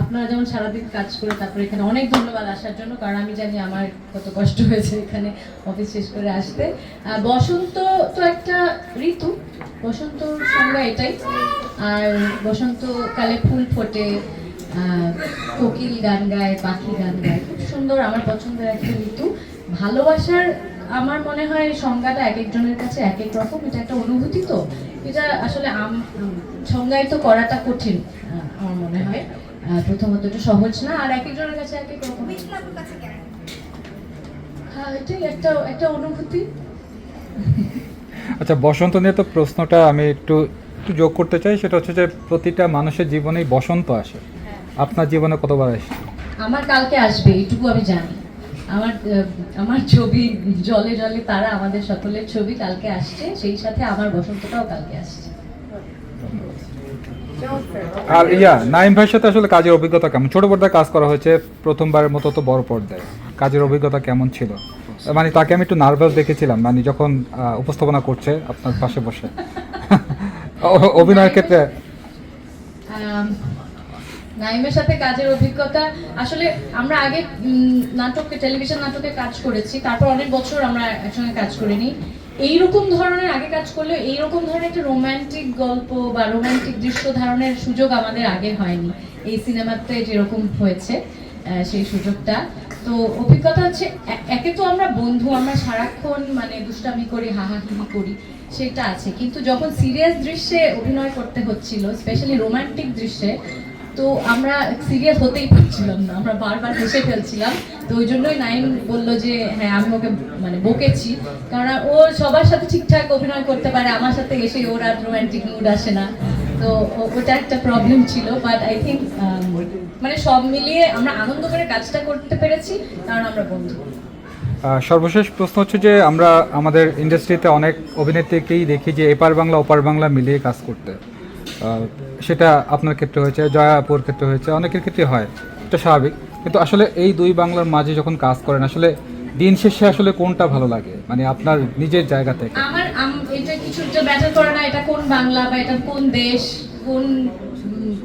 আপনারা যেমন সারাদিন কাজ করে তারপরে এখানে অনেক ধন্যবাদ আসার জন্য, কারণ আমি জানি আমার কত কষ্ট হয়েছে এখানে অফিস শেষ করে আসতে। বসন্ত তো একটা ঋতু, বসন্ত সংজ্ঞা এটাই। আর বসন্তকালে ফুল ফোটে কোকিল গান গায়, পাখি গান গায়। খুব সুন্দর, আমার পছন্দের একটা ঋতু। ভালোবাসার, আমার মনে হয় সংজ্ঞাটা এক একজনের কাছে এক এক রকম, এটা একটা অনুভূতি তো। এটা আসলে সংজ্ঞায়িত করাটা কঠিন আমার মনে হয়। প্রথমত এটা সহজ না আর এক একজনের কাছে এক এক রকম। হ্যাঁ এটাই একটা একটা অনুভূতি। আচ্ছা বসন্ত নিয়ে তো প্রশ্নটা আমি একটু একটু যোগ করতে চাই সেটা হচ্ছে যে প্রতিটা মানুষের জীবনেই বসন্ত আসে। আপনার জীবনে কতবার আসে আমার কালকে আসবে এইটুকু আমি জানি। আমার আমার ছবি জলে জলে তারা আমাদের সকলের ছবি কালকে আসছে সেই সাথে আমার বসন্তটাও কালকে আসছে। আর ইয়া নাইম ভাইয়ের সাথে আসলে কাজের অভিজ্ঞতা কেমন? ছোট পর্দায় কাজ করা হয়েছে প্রথমবারের মতো তো বড় পর্দায়। কাজের অভিজ্ঞতা কেমন ছিল? মানে তাকে আমি একটু নার্ভাস দেখেছিলাম মানে যখন উপস্থাপনা করছে আপনার পাশে বসে। অভিনয়ের ক্ষেত্রে? নাইমের সাথে কাজের অভিজ্ঞতা, আসলে আমরা আগে নাটকে টেলিভিশন নাটকে কাজ করেছি, তারপর অনেক বছর আমরা একসঙ্গে কাজ করিনি। এইরকম ধরনের আগে কাজ করলে এইরকম ধরনের একটা রোমান্টিক গল্প বা রোমান্টিক দৃশ্য ধারণের সুযোগ আমাদের আগে হয়নি। এই সিনেমাতে যেরকম হয়েছে সেই সুযোগটা। তো অভিজ্ঞতা হচ্ছে একে তো আমরা বন্ধু, আমরা সারাক্ষণ মানে দুষ্টামি করি হাহাহিহি করি, সেটা আছে। কিন্তু যখন সিরিয়াস দৃশ্যে অভিনয় করতে হচ্ছিল স্পেশালি রোমান্টিক দৃশ্যে, তো আমরা সিরিয়াস হতেই পারছিলাম না। আমরা বারবার হেসে ফেলছিলাম। তো ওই জন্যই নাইম বলল যে হ্যাঁ আমি ওকে মানে বকেছি। কারণ ও সবার সাথে ঠিকঠাক অভিনয় করতে পারে, আমার সাথে এসে ওর আর রোমান্টিক মুড আসে না। তো ওটা একটা প্রবলেম ছিল বাট আই থিঙ্ক মানে সব মিলিয়ে আমরা আনন্দ করে কাজটা করতে পেরেছি, কারণ আমরা বন্ধু। সর্বশেষ প্রশ্ন হচ্ছে যে, আমরা আমাদের ইন্ডাস্ট্রিতে অনেক অভিনেত্রীকেই দেখি যে, এপার বাংলা, ওপার বাংলা মিলিয়ে কাজ করতে। সেটা আপনার ক্ষেত্রে হয়েছে, জয়া জয়াপুর ক্ষেত্রে হয়েছে, অনেকের ক্ষেত্রে হয়, এটা স্বাভাবিক। কিন্তু আসলে এই দুই বাংলার মাঝে যখন কাজ করেন, আসলে দিন শেষে আসলে কোনটা ভালো লাগে? মানে আপনার নিজের জায়গা থেকে। আমার এটা কিছু ম্যাটার করে না, এটা কোন বাংলা বা এটা কোন দেশ? কোন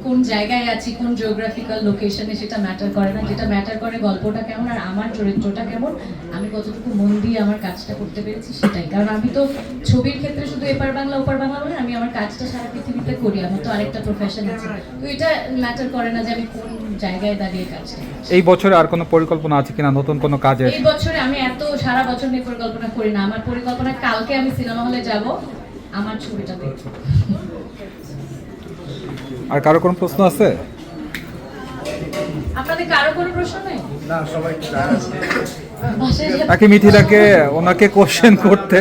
কোন জায়গায় আছি কোন জিওগ্রাফিক্যাল লোকেশনে সেটা ম্যাটার করে না। যেটা ম্যাটার করে গল্পটা কেমন আর আমার চরিত্রটা কেমন আমি কতটুকু মন দিয়ে আমার কাজটা করতে পেরেছি সেটাই। কারণ আমি তো ছবির ক্ষেত্রে শুধু এপার বাংলা ওপার বাংলা বলে আমি আমার কাজটা সারা পৃথিবীতে করি আমার তো আরেকটা প্রফেশন আছে। তো এটা ম্যাটার করে না যে আমি কোন জায়গায় দাঁড়িয়ে কাজটা করছি। এই বছরে আর কোনো পরিকল্পনা আছে কিনা? নতুন কোনো কাজের এই বছরে আমি এত সারা বছর নিয়ে পরিকল্পনা করি না। আমার পরিকল্পনা কালকে আমি সিনেমা হলে যাব আমার ছবিটা দেখব। আর কারও কোনো প্রশ্ন আছে? আপনাদের কারও কোনো প্রশ্ন নেই? না সবাই নাকি মিথিলাকে ওনাকে কোশ্চেন করতে।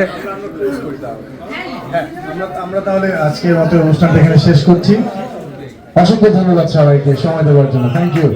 হ্যাঁ হ্যাঁ। আমরা আমরা তাহলে আজকের মতো অনুষ্ঠানটা এখানে শেষ করছি। অসংখ্য ধন্যবাদ সবাইকে সময় দেওয়ার জন্য। Thank you